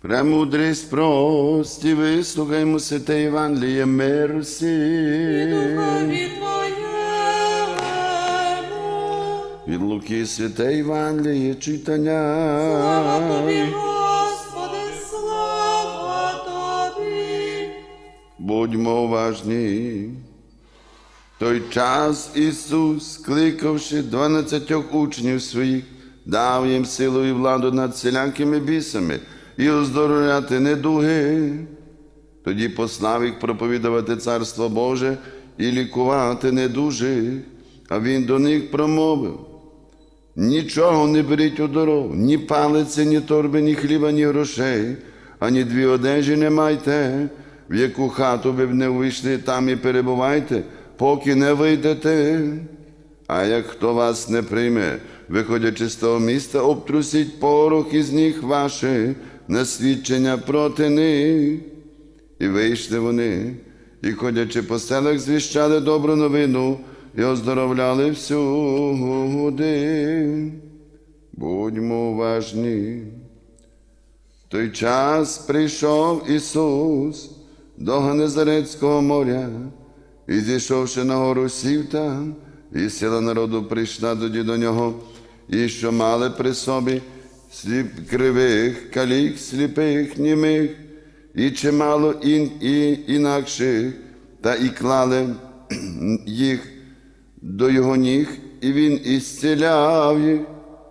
Премудрість прості, вислухаймо святе Євангеліє мир всім. Від Луки святе Євангеліє читання. Слава Тобі, Господи, слава Тобі. Будьмо уважні. Той час Ісус, кликавши дванадцятьох учнів своїх, дав їм силу і владу над селянкими бісами і оздоровляти недуги. Тоді послав їх проповідувати Царство Боже і лікувати недужих, а Він до них промовив. Нічого не беріть у дорогу, ні палиці, ні торби, ні хліба, ні грошей, ані дві одежі не майте, в яку хату ви б не вийшли, там і перебувайте, поки не вийдете. А як хто вас не прийме, виходячи з того міста, обтрусіть порох із ніг ваших на свідчення проти них. І вийшли вони, і ходячи по селах, звіщали добру новину і оздоровляли всюди. Будьмо уважні. Той час прийшов Ісус до Генезарецького моря, і зійшовши на гору сів там, і сила народу прийшла тоді до нього, і що мали при собі сліп кривих, калік, сліпих, німих, і чимало ін, і інакших, та і клали їх до його ніг, і він ісціляв їх.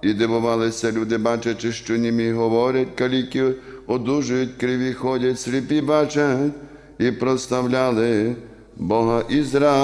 І дивувалися люди, бачачи, що німі говорять, каліки одужують, криві ходять, сліпі бачать, і проставляли Бога Ізраїля.